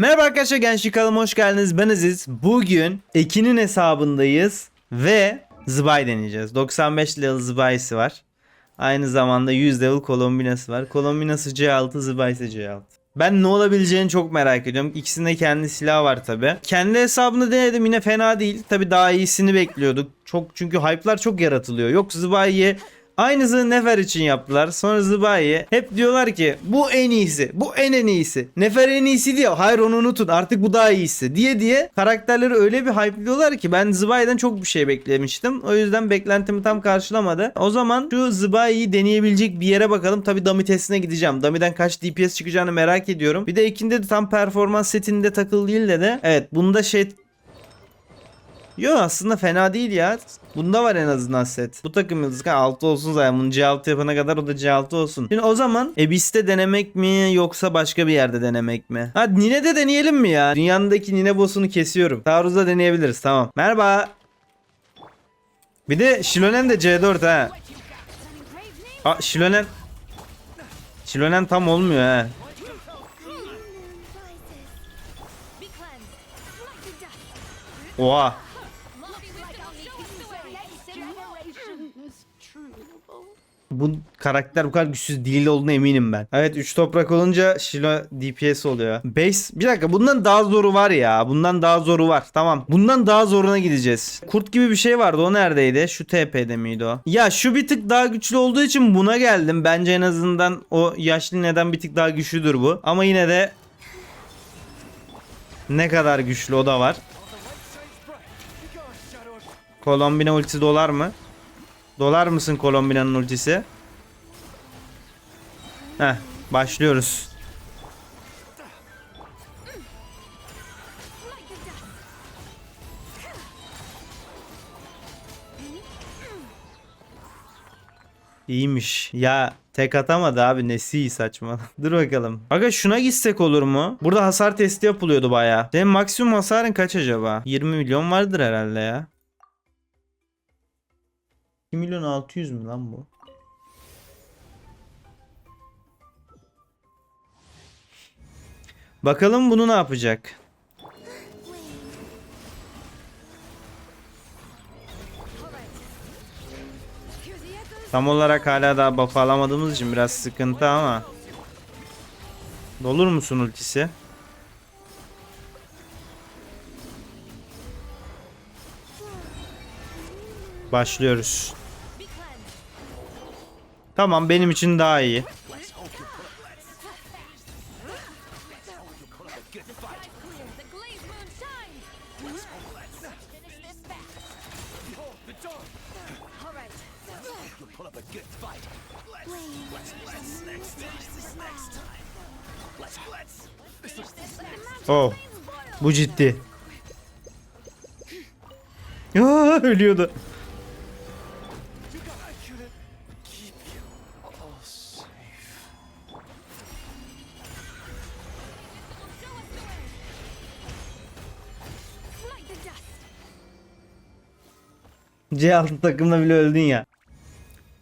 Merhaba arkadaşlar Gençlik kanalıma hoş geldiniz. Ben Aziz. Bugün Ekin'in hesabındayız ve Zıbay deneyeceğiz. 95 level Zıbay'si var. Aynı zamanda 100 level Kolombinası var. Kolombinası C6, Zıbay ise C6. Ben ne olabileceğini çok merak ediyorum. İkisinde kendi silahı var tabi. Kendi hesabını denedim yine fena değil. Tabi daha iyisini bekliyorduk. Çok çünkü hype'lar çok yaratılıyor. Yok Zıbay'ı Aynısını Nefer için yaptılar. Sonra Zıbayi hep diyorlar ki bu en iyisi. Bu en en iyisi. Nefer en iyisi diyor. Hayır onu unutun. Artık bu daha iyisi. Diye diye karakterleri öyle bir hype'liyorlar ki ben Zıbayi'den çok bir şey beklemiştim. O yüzden beklentimi tam karşılamadı. O zaman şu Zıbayi'yi deneyebilecek bir yere bakalım. Tabi Dami testine gideceğim. Dami'den kaç DPS çıkacağını merak ediyorum. Bir de ikinde de tam performans setinde takıl değil de de. Evet bunda şey Yo aslında fena değil ya. Bunda var en azından set. Bu takım yıldız 6 olsun zaten. Bunu C6 yapana kadar o da C6 olsun. Şimdi o zaman Ebis'te denemek mi yoksa başka bir yerde denemek mi? Ha Nine'de deneyelim mi ya? Dünyandaki Nine boss'unu kesiyorum. Taarruz'da deneyebiliriz tamam. Merhaba. Bir de Shilonen de C4 ha. Aa Shilonen. Shilonen tam olmuyor ha. Oha. Bu karakter bu kadar güçsüz değil olduğuna eminim ben. Evet 3 toprak olunca Shilo DPS oluyor. Base bir dakika bundan daha zoru var ya. Bundan daha zoru var. Tamam. Bundan daha zoruna gideceğiz. Kurt gibi bir şey vardı. O neredeydi? Şu TP'de miydi o? Ya şu bir tık daha güçlü olduğu için buna geldim. Bence en azından o yaşlı neden bir tık daha güçlüdür bu. Ama yine de ne kadar güçlü o da var. Kolombina ultisi dolar mı? Dolar mısın Kolombina'nın ultisi? Heh, başlıyoruz. İyiymiş. Ya tek atamadı abi nesi saçma. Dur bakalım. Aga şuna gitsek olur mu? Burada hasar testi yapılıyordu baya. Senin maksimum hasarın kaç acaba? 20 milyon vardır herhalde ya. 2 milyon 600 mü lan bu? Bakalım bunu ne yapacak? Tam olarak hala daha buff alamadığımız için biraz sıkıntı ama. Dolur musun ultisi? Başlıyoruz. Tamam benim için daha iyi. Clear. The glaze moon shines. C6 takımda bile öldün ya.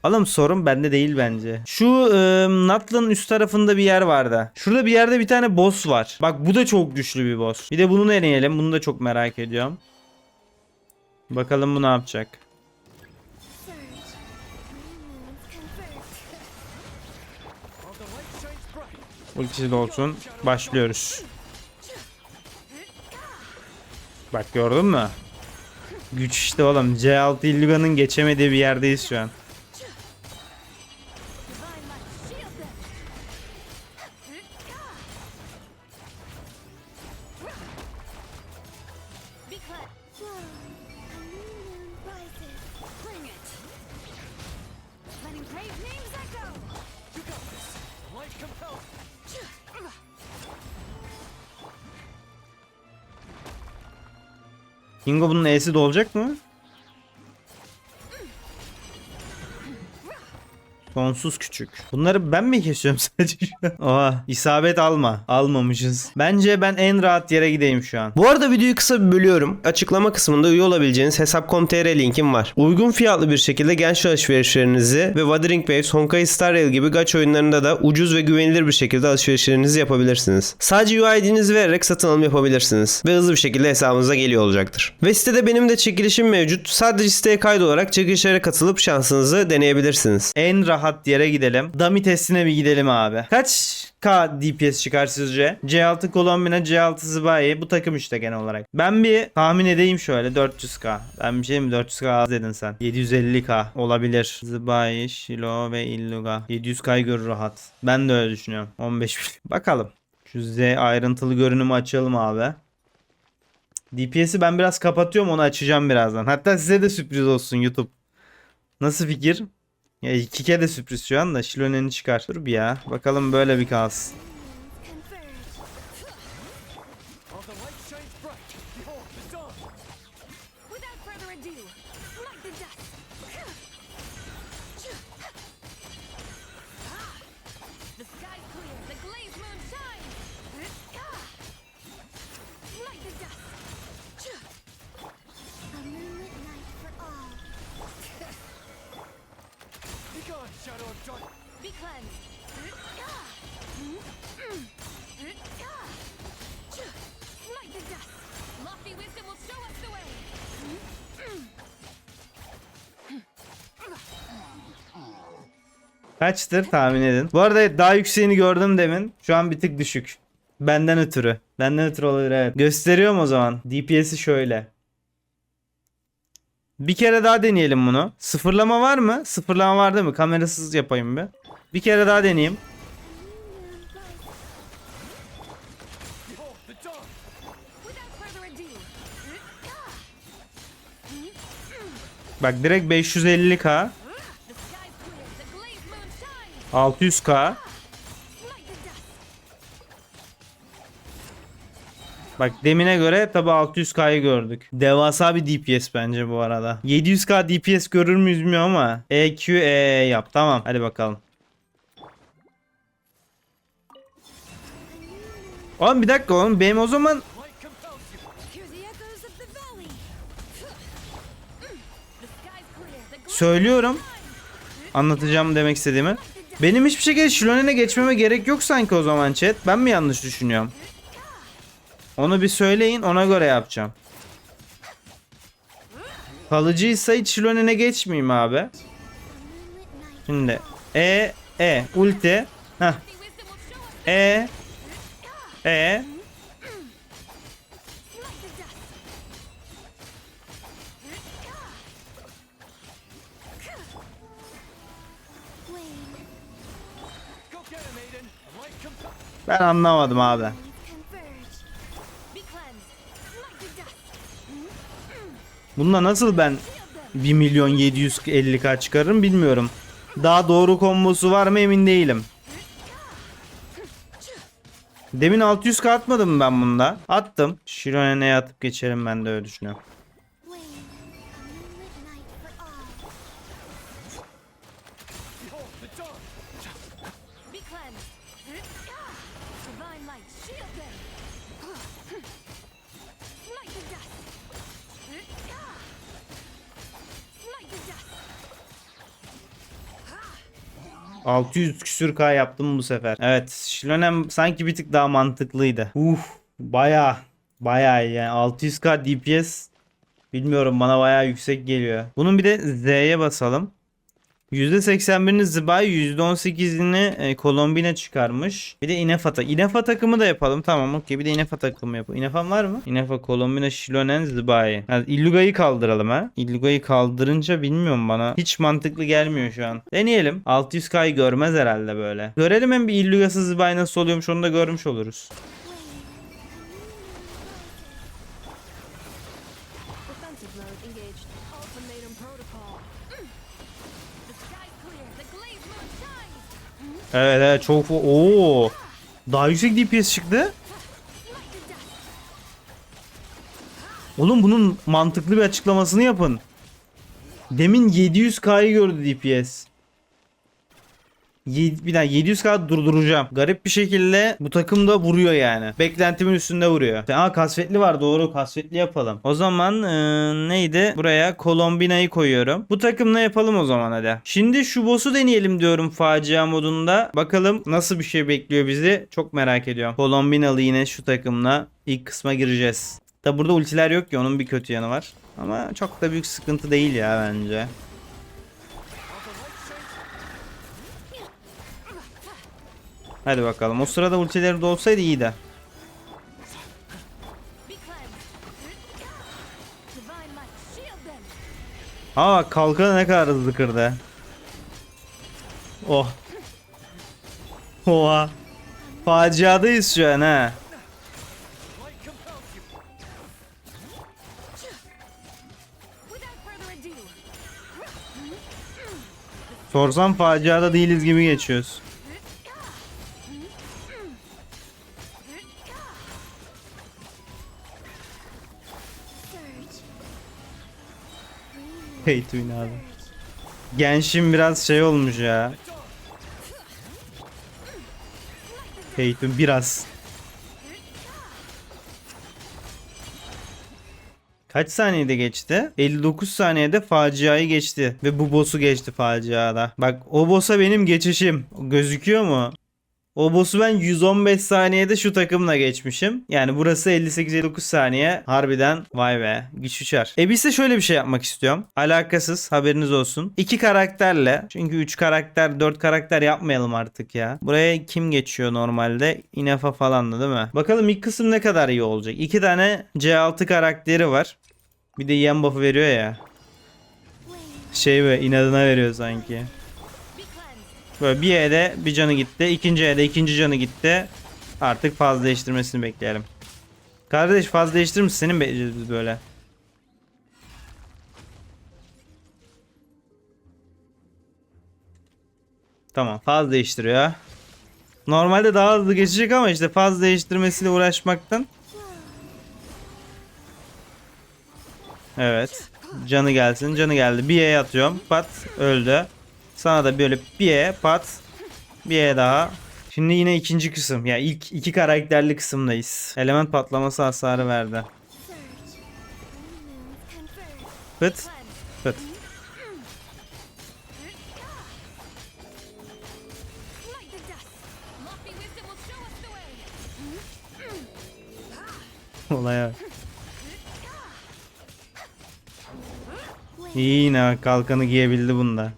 Oğlum sorun bende değil bence. Şu e, Natlan'ın üst tarafında bir yer vardı. Şurada bir yerde bir tane boss var. Bak bu da çok güçlü bir boss. Bir de bunu deneyelim. Bunu da çok merak ediyorum. Bakalım bu ne yapacak. Ultisi de olsun. Başlıyoruz. Bak gördün mü? Güç işte oğlum. C6 Illugan'ın geçemediği bir yerdeyiz şu an. Brave names. Kingo bunun E'si de olacak mı? Sonsuz küçük. Bunları ben mi kesiyorum sadece şu an? Oha. isabet alma. Almamışız. Bence ben en rahat yere gideyim şu an. Bu arada videoyu kısa bir bölüyorum. Açıklama kısmında üye olabileceğiniz hesap.com.tr linkim var. Uygun fiyatlı bir şekilde genç alışverişlerinizi ve Wuthering Waves, Honkai Star Rail gibi gaç oyunlarında da ucuz ve güvenilir bir şekilde alışverişlerinizi yapabilirsiniz. Sadece UID'nizi vererek satın alım yapabilirsiniz ve hızlı bir şekilde hesabınıza geliyor olacaktır. Ve sitede benim de çekilişim mevcut. Sadece siteye kaydolarak çekilişlere katılıp şansınızı deneyebilirsiniz. En rahat yere gidelim. Dummy testine bir gidelim abi. Kaç K DPS çıkar sizce? C6 Colombina, C6 Zbayi. Bu takım işte genel olarak. Ben bir tahmin edeyim şöyle 400K. Ben bir şey mi 400K az dedin sen. 750K olabilir. Zbayi, Shilo ve Illuga. 700K görür rahat. Ben de öyle düşünüyorum. 15 bin. Bakalım. Şu Z ayrıntılı görünümü açalım abi. DPS'i ben biraz kapatıyorum onu açacağım birazdan. Hatta size de sürpriz olsun YouTube. Nasıl fikir? Ya iki kere sürpriz şu anda. Şilone'ni çıkar. Dur bir ya. Bakalım böyle bir kalsın. Gone, shadow of dark. Be cleansed. Smite the dust. Lofty wisdom will show us the way. Kaçtır tahmin edin. Bu arada daha yükseğini gördüm demin. Şu an bir tık düşük. Benden ötürü. Benden ötürü olabilir evet. Gösteriyorum o zaman. DPS'i şöyle. Bir kere daha deneyelim bunu. Sıfırlama var mı? Sıfırlama var değil mi? Kamerasız yapayım bir. Bir kere daha deneyeyim. Bak direkt 550k. The sky's clear, the glazed moon shines. 600k. Bak demine göre tabi 600k'yı gördük. Devasa bir DPS bence bu arada. 700k DPS görür müyüz bilmiyorum ama EQ E yap tamam hadi bakalım. Oğlum bir dakika oğlum benim o zaman söylüyorum anlatacağım demek istediğimi. Benim hiçbir şekilde Shilone'ne geçmeme gerek yok sanki o zaman chat. Ben mi yanlış düşünüyorum? Onu bir söyleyin ona göre yapacağım. Kalıcıysa hiç Shilone'ne geçmeyeyim abi. Şimdi E E ulti. Heh. E E ben anlamadım abi. Bununla nasıl ben 1 milyon 750k çıkarırım bilmiyorum. Daha doğru kombosu var mı emin değilim. Demin 600k atmadım ben bunda? Attım. Shirone'ye atıp geçerim ben de öyle düşünüyorum. 600 küsür k yaptım bu sefer. Evet Shironem sanki bir tık daha mantıklıydı. Uf baya baya yani 600k DPS bilmiyorum bana baya yüksek geliyor. Bunun bir de Z'ye basalım. %81'ini Zibay, %18'ini e, Kolombina çıkarmış. Bir de Inefa tak. Inefa takımı da yapalım. Tamam okey. Bir de Inefa takımı yapalım. Inefa var mı? Inefa, Kolombina, Shilonen, Zibay. Yani Illuga'yı kaldıralım ha. Illuga'yı kaldırınca bilmiyorum bana. Hiç mantıklı gelmiyor şu an. Deneyelim. 600K'yı görmez herhalde böyle. Görelim hem bir Illuga'sı Zibay nasıl oluyormuş onu da görmüş oluruz. Evet evet çok Oo. Daha yüksek DPS çıktı. Oğlum bunun mantıklı bir açıklamasını yapın. Demin 700K'yı gördü DPS. Bir daha 700k durduracağım. Garip bir şekilde bu takım da vuruyor yani. Beklentimin üstünde vuruyor. Aa kasvetli var doğru kasvetli yapalım. O zaman eee, neydi? Buraya Colombina'yı koyuyorum. Bu takımla yapalım o zaman hadi. Şimdi şu boss'u deneyelim diyorum facia modunda. Bakalım nasıl bir şey bekliyor bizi. Çok merak ediyorum. Colombinalı yine şu takımla ilk kısma gireceğiz. Tabi burada ultiler yok ki onun bir kötü yanı var. Ama çok da büyük sıkıntı değil ya bence. Hadi bakalım. O sırada ultileri de olsaydı shield them. Aa kalkanı ne kadar hızlı kırdı. Oh. Oha. Faciadayız şu an ha. Sorsam faciada değiliz gibi geçiyoruz. Pay to win abi. Gençim biraz şey olmuş ya. Pay to win biraz. Kaç saniyede geçti? 59 saniyede faciayı geçti. Ve bu boss'u geçti faciada. Bak o boss'a benim geçişim. Gözüküyor mu? O boss'u ben 115 saniyede şu takımla geçmişim. Yani burası 58-59 saniye. Harbiden vay be güç uçar. E biz de şöyle bir şey yapmak istiyorum. Alakasız haberiniz olsun. İki karakterle çünkü 3 karakter 4 karakter yapmayalım artık ya. Buraya kim geçiyor normalde? Inefa falan da değil mi? Bakalım ilk kısım ne kadar iyi olacak. İki tane C6 karakteri var. Bir de yem buff'ı veriyor ya. Şey be inadına veriyor sanki. Böyle bir E'de bir canı gitti. ikinci E'de ikinci canı gitti. Artık faz değiştirmesini bekleyelim. Kardeş faz değiştirir misin? Senin bekleyeceğiz biz böyle. Tamam faz değiştiriyor. Normalde daha hızlı geçecek ama işte faz değiştirmesiyle uğraşmaktan. Evet. Canı gelsin. Canı geldi. Bir E atıyorum. Pat öldü. Sana da böyle bir E pat. Bir E daha. Şimdi yine ikinci kısım. Ya ilk iki karakterli kısımdayız. Element patlaması hasarı verdi. Pıt pıt. Olaya. İyi yine kalkanı giyebildi bunda.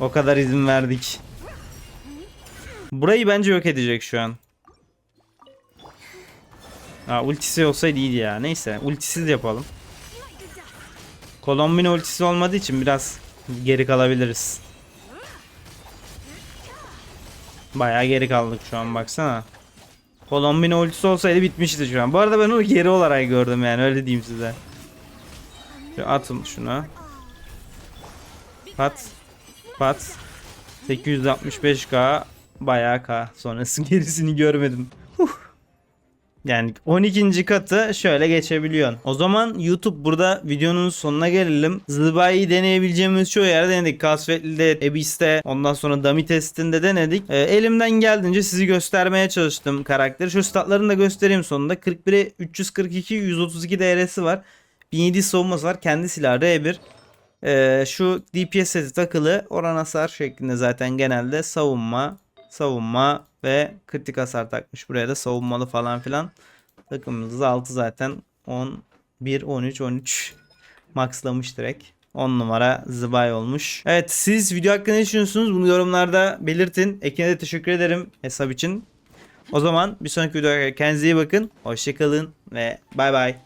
O kadar izin verdik. Burayı bence yok edecek şu an. Aa, ultisi olsaydı iyiydi ya. Neyse ultisiz yapalım. Kolombina ultisi olmadığı için biraz geri kalabiliriz. Bayağı geri kaldık şu an baksana. Kolombina ultisi olsaydı bitmişti şu an. Bu arada ben onu geri olarak gördüm yani öyle diyeyim size. Şu atın şuna. Pat. Pat. 865k. Bayağı k. Sonrası gerisini görmedim. Huh. Yani 12. katı şöyle geçebiliyorsun. O zaman YouTube burada videonun sonuna gelelim. Zıbayı deneyebileceğimiz çoğu yerde denedik. Kasvetli'de, Abyss'te, ondan sonra Dummy testinde denedik. Ee, elimden geldiğince sizi göstermeye çalıştım karakteri. Şu statlarını da göstereyim sonunda. 41'e 342, 132 DR'si var. 1700 savunması var. Kendi silahı R1. Ee, şu DPS seti takılı. Oran hasar şeklinde zaten genelde savunma, savunma ve kritik hasar takmış. Buraya da savunmalı falan filan. Takımımız 6 zaten. 11, 13, 13 maxlamış direkt. 10 numara zıbay olmuş. Evet siz video hakkında ne düşünüyorsunuz? Bunu yorumlarda belirtin. Ekine de teşekkür ederim hesap için. O zaman bir sonraki videoda kendinize iyi bakın. Hoşçakalın ve bay bay.